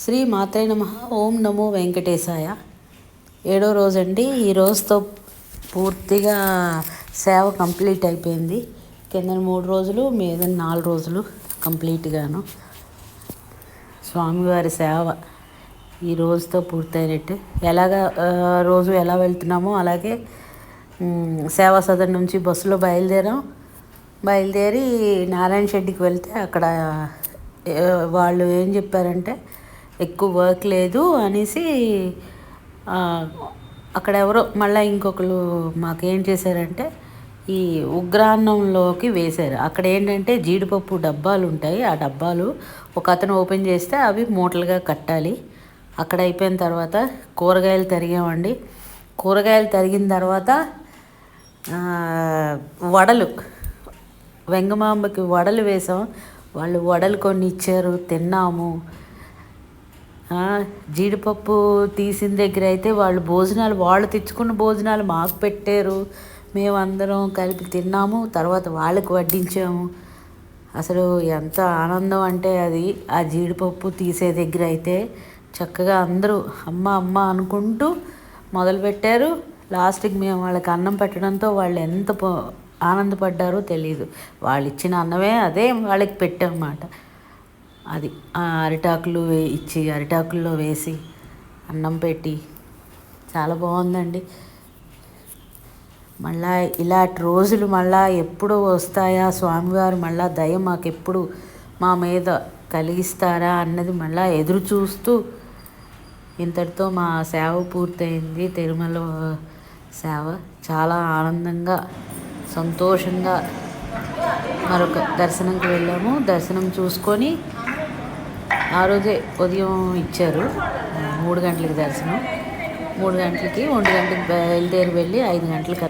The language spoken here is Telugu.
శ్రీ మాత్రే నమ. ఓం నమో వెంకటేశాయ. ఏడో రోజు అండి ఈ రోజుతో పూర్తిగా సేవ కంప్లీట్ అయిపోయింది. కింద మూడు రోజులు మీద నాలుగు రోజులు కంప్లీట్గాను. స్వామివారి సేవ ఈ రోజుతో పూర్తయినట్టు. ఎలాగ రోజు ఎలా వెళ్తున్నామో అలాగే సేవా సదన్ నుంచి బస్సులో బయలుదేరాం. బయలుదేరి నారాయణ షెడ్డికి వెళ్తే అక్కడ వాళ్ళు ఏం చెప్పారంటే ఎక్కువ వర్క్ లేదు అనేసి అక్కడ ఎవరో మళ్ళీ ఇంకొకరు మాకేం చేశారంటే ఈ ఉగ్రాన్నంలోకి వేశారు. అక్కడ ఏంటంటే జీడిపప్పు డబ్బాలు ఉంటాయి. ఆ డబ్బాలు ఒక అతను ఓపెన్ చేస్తే అవి మూటలుగా కట్టాలి. అక్కడ అయిపోయిన తర్వాత కూరగాయలు తరిగామండి. కూరగాయలు తరిగిన తర్వాత వడలు వెంగమాంబకి వడలు వేసాం. వాళ్ళు వడలు కొన్ని ఇచ్చారు తిన్నాము. జీడిపప్పు తీసిన దగ్గర అయితే వాళ్ళు భోజనాలు వాళ్ళు తెచ్చుకున్న భోజనాలు మాకు పెట్టారు. మేమందరం కలిపి తిన్నాము తర్వాత వాళ్ళకి వడ్డించాము. అసలు ఎంత ఆనందం అంటే అది ఆ జీడిపప్పు తీసే దగ్గర అయితే చక్కగా అందరూ అమ్మ అమ్మ అనుకుంటూ మొదలుపెట్టారు లాస్ట్కి మేము వాళ్ళకి అన్నం పెట్టడంతో వాళ్ళు ఎంత ఆనందపడ్డారో తెలియదు వాళ్ళు ఇచ్చిన అన్నమే అదే వాళ్ళకి పెట్టామన్నమాట. అది ఆ అరిటాకులు వే- ఇచ్చి అరిటాకుల్లో వేసి అన్నం పెట్టి చాలా బాగుందండి. మళ్ళా ఇలాంటి రోజులు మళ్ళా ఎప్పుడు వస్తాయా? స్వామివారు మళ్ళా దయ మాకు ఎప్పుడు మా మీద కలిగిస్తారా అన్నది మళ్ళా ఎదురు చూస్తూ ఇంతటితో మా సేవ పూర్తయింది. తిరుమల సేవ చాలా ఆనందంగా సంతోషంగా మరొక దర్శనంకి వెళ్ళాము. దర్శనం చూసుకొని ఆ రోజే ఉదయం ఇచ్చారు. మూడు గంటలకి దర్శనం. మూడు గంటలకి ఒంటి గంటకి బయలుదేరి వెళ్ళి ఐదు గంటలకి